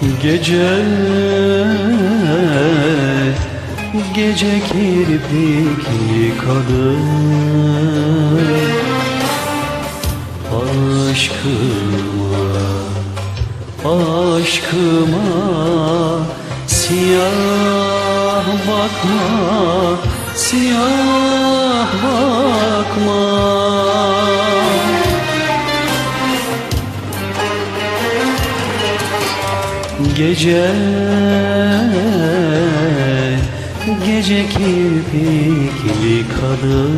Gece Gece kirpikli kadın. Aşkıma Aşkıma Siyah bakma Siyah bakma Gece Gece kirpikli kadın.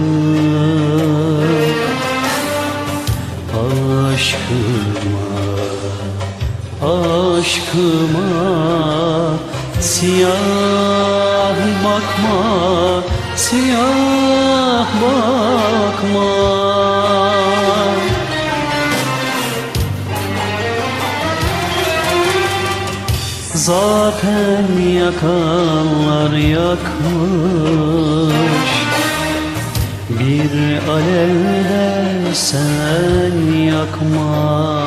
Aşkıma Aşkıma Siyah bakma Siyah bakma Zaten yakanlar yakmış. Bir alevde sen yakma.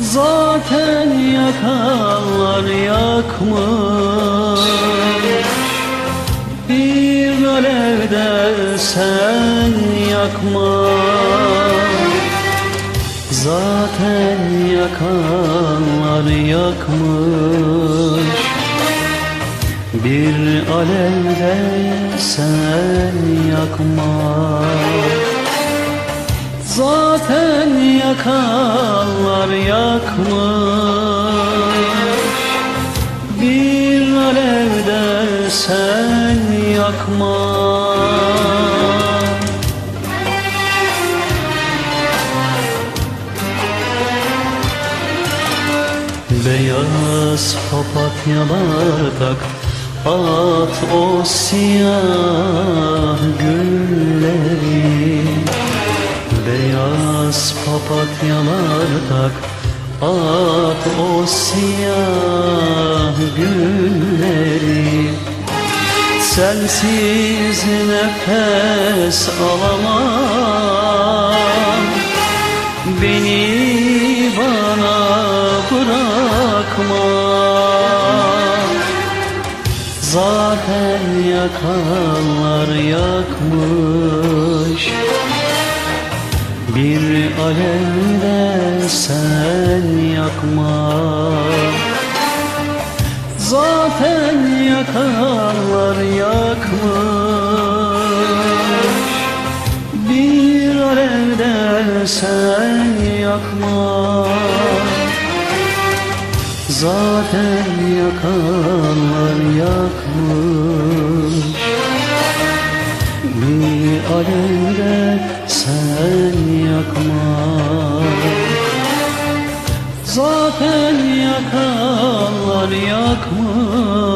Zaten yakanlar yakmış. Bir alevde sen yakma Zaten yakanlar yakmış. Bir alevde sen yakma. Zaten yakanlar yakmış. Bir alevde sen yakma Beyaz papatyalar tak At o siyah gülleri. Beyaz papatyalar tak At o siyah gülleri. Sensiz nefes alamam. Beni Zaten yakanlar yakmış. Bir alevde sen yakma. Zaten yakanlar yakmış. Bir alevde sen yakma Zaten yakanlar yakmış. Bir alevde sen yakma. Zaten yakanlar yakmış